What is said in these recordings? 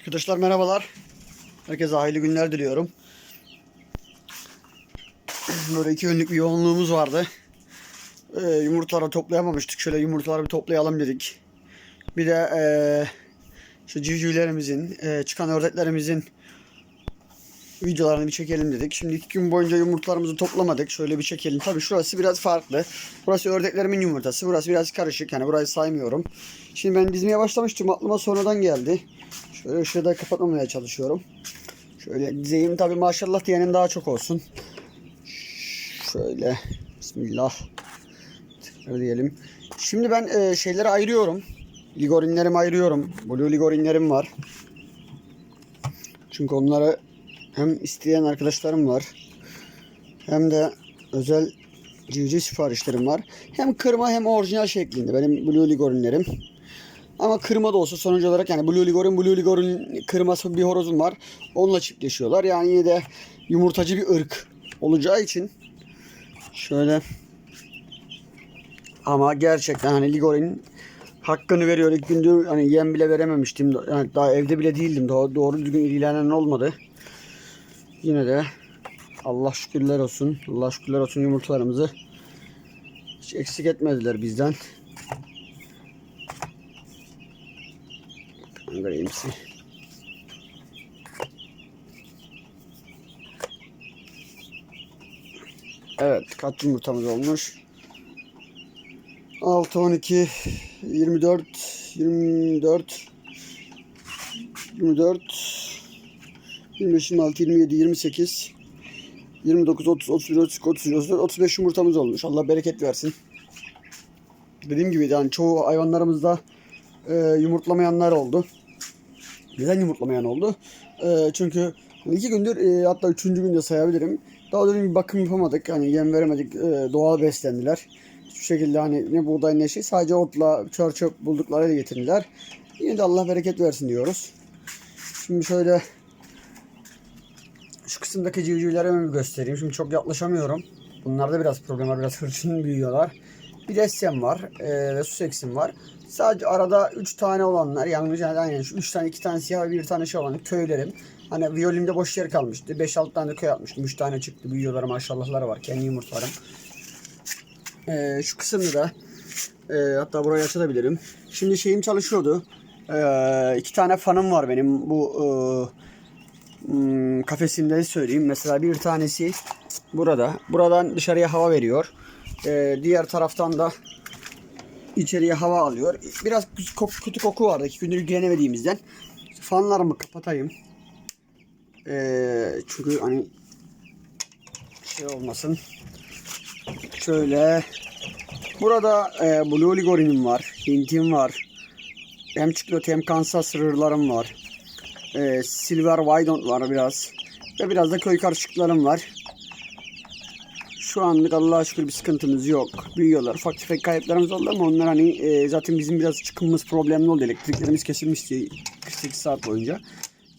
Arkadaşlar merhabalar. Herkese hayırlı günler diliyorum. Böyle iki günlük bir yoğunluğumuz vardı. Ee, yumurtaları toplayamamıştık. Şöyle yumurtaları bir toplayalım dedik. Bir de ee, şu civcivlerimizin, ee, çıkan ördeklerimizin videolarını bir çekelim dedik. Şimdi iki gün boyunca yumurtalarımızı toplamadık. Şöyle bir çekelim. Tabii şurası biraz farklı. Burası ördeklerin yumurtası. Burası biraz karışık. Yani burayı saymıyorum. Şimdi ben dizmeye başlamıştım. Aklıma sonradan geldi. Şöyle ışığı da kapatmamaya çalışıyorum. Şöyle dizeyim. Tabii maşallah diyenin daha çok olsun. Şöyle. Bismillah. Tekrar diyelim. Şimdi ben e, şeyleri ayırıyorum. Ligorinlerimi ayırıyorum. Blue ligorinlerim var. Çünkü onları hem isteyen arkadaşlarım var. Hem de özel civciv siparişlerim var. Hem kırma hem orijinal şeklinde benim Blue Ligorinlerim. Ama kırma da olsa sonuç olarak yani Blue Ligorin, Blue Ligorin kırması bir horozum var. Onunla çiftleşiyorlar. Yani yine de yumurtacı bir ırk olacağı için şöyle ama gerçekten hani Ligorin hakkını veriyor. İlk gündür hani yem bile verememiştim. Yani daha evde bile değildim. Doğru, doğru düzgün ilgilenen olmadı. Yine de Allah şükürler olsun. Allah şükürler olsun yumurtalarımızı hiç eksik etmediler bizden. Kangarayımsı. Evet kaç yumurtamız olmuş? 6, 12, 24, 24, 24, 25, 26, 27, 28, 29, 30, 31, 32, 33, 34, 35 yumurtamız olmuş. Allah bereket versin. Dediğim gibi yani çoğu hayvanlarımızda e, yumurtlamayanlar oldu. Neden yumurtlamayan oldu? E, çünkü iki gündür e, hatta üçüncü günde sayabilirim. Daha düzgün bir bakım yapamadık. Hani yem veremedik. E, doğal beslendiler. Hiçbir şekilde hani ne buğday ne şey sadece otla çör çöp bulduklarıyla getirdiler. Yine de Allah bereket versin diyoruz. Şimdi şöyle kısımdaki civcivleri hemen bir göstereyim. Şimdi çok yaklaşamıyorum. Bunlarda biraz problem var. Biraz hırçın büyüyorlar. Bir Essem var. E, ve Sussex'im var. Sadece arada 3 tane olanlar. Yanlış yani şu 3 tane 2 tane siyah ve bir tane şey olan köylerim. Hani viyolimde boş yer kalmıştı. 5-6 tane köy atmıştım. 3 tane çıktı. Büyüyorlar maşallahları var. Kendi yumurtlarım. E, şu kısımda da e, hatta burayı açabilirim. Şimdi şeyim çalışıyordu. E, iki tane fanım var benim. Bu e, hmm, kafesimde söyleyeyim. Mesela bir tanesi burada. Buradan dışarıya hava veriyor. Ee, diğer taraftan da içeriye hava alıyor. Biraz kötü koku vardı. İki gündür ilgilenemediğimizden. Fanlarımı kapatayım. Ee, çünkü hani şey olmasın. Şöyle burada e, Blue Ligorinim var. Hintim var. Hem Çiklot hem Kansas rırlarım var. Ee, Silver Wydont var biraz. Ve biraz da köy karışıklarım var. Şu anlık Allah'a şükür bir sıkıntımız yok. Büyüyorlar. Ufak tefek kayıplarımız oldu ama onlar hani e, zaten bizim biraz çıkımımız problemli oldu. Elektriklerimiz kesilmişti 48 saat boyunca.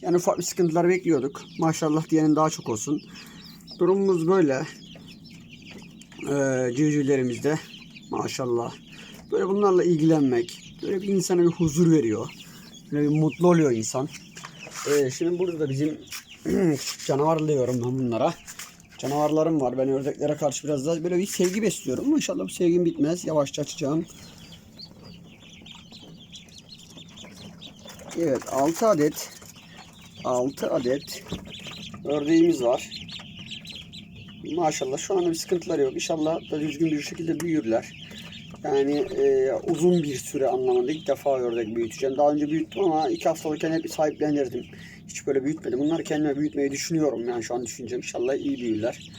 Yani ufak bir sıkıntılar bekliyorduk. Maşallah diyenin daha çok olsun. Durumumuz böyle. Ee, civcivlerimizde. Maşallah. Böyle bunlarla ilgilenmek. Böyle bir insana bir huzur veriyor. Böyle bir mutlu oluyor insan. Ee, şimdi burada da bizim küçük canavar diyorum ben bunlara. Canavarlarım var. Ben ördeklere karşı biraz daha böyle bir sevgi besliyorum. İnşallah bu sevgim bitmez. Yavaşça açacağım. Evet 6 adet 6 adet ördeğimiz var. Maşallah şu anda bir sıkıntıları yok. İnşallah da düzgün bir şekilde büyürler. Yani e, uzun bir süre anlamında ilk defa ördek büyüteceğim. Daha önce büyüttüm ama iki haftalıkken hep sahiplenirdim. Hiç böyle büyütmedim. Bunları kendime büyütmeyi düşünüyorum. Yani şu an düşüneceğim. İnşallah iyi büyürler.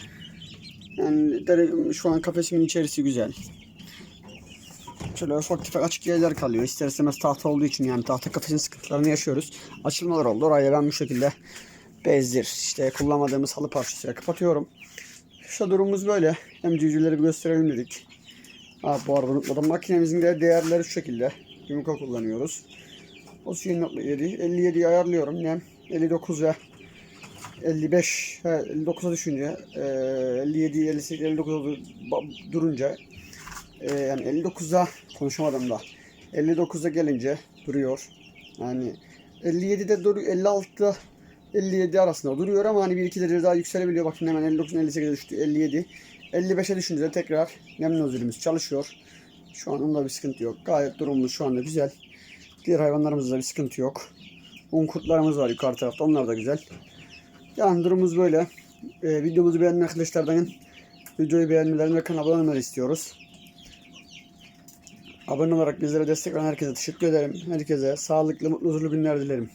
Yani derim, şu an kafesimin içerisi güzel. Şöyle ufak tefek açık yerler kalıyor. İster istemez tahta olduğu için yani tahta kafesin sıkıntılarını yaşıyoruz. Açılmalar oldu. Orayı ben bu şekilde bezdir. İşte kullanmadığımız halı parçasıyla kapatıyorum. Şu durumumuz böyle. Hem civcivleri bir gösterelim dedik. Ha, bu arada unutmadım. Makinemizin de değerleri şu şekilde. Yumurta kullanıyoruz. 37.7 57'yi ayarlıyorum. Nem 59 ve 55 he, 59'a düşünce e, 57 58 59 durunca e, yani 59'a konuşamadım da 59'a gelince duruyor. Yani 57'de duruyor. 56'da 57 arasında duruyor ama hani 1-2 derece daha yükselebiliyor. Bakın hemen 59'un 58'e düştü. 57. 55'e düşünce de tekrar nem çalışıyor. Şu an onda bir sıkıntı yok. Gayet durumumuz şu anda güzel. Diğer hayvanlarımızda bir sıkıntı yok. Un kurtlarımız var yukarı tarafta. Onlar da güzel. Yani durumumuz böyle. Ee, videomuzu beğenen arkadaşlardan videoyu beğenmelerini ve kanala abone olmaları istiyoruz. Abone olarak bizlere destek veren herkese teşekkür ederim. Herkese sağlıklı, mutlu, huzurlu günler dilerim.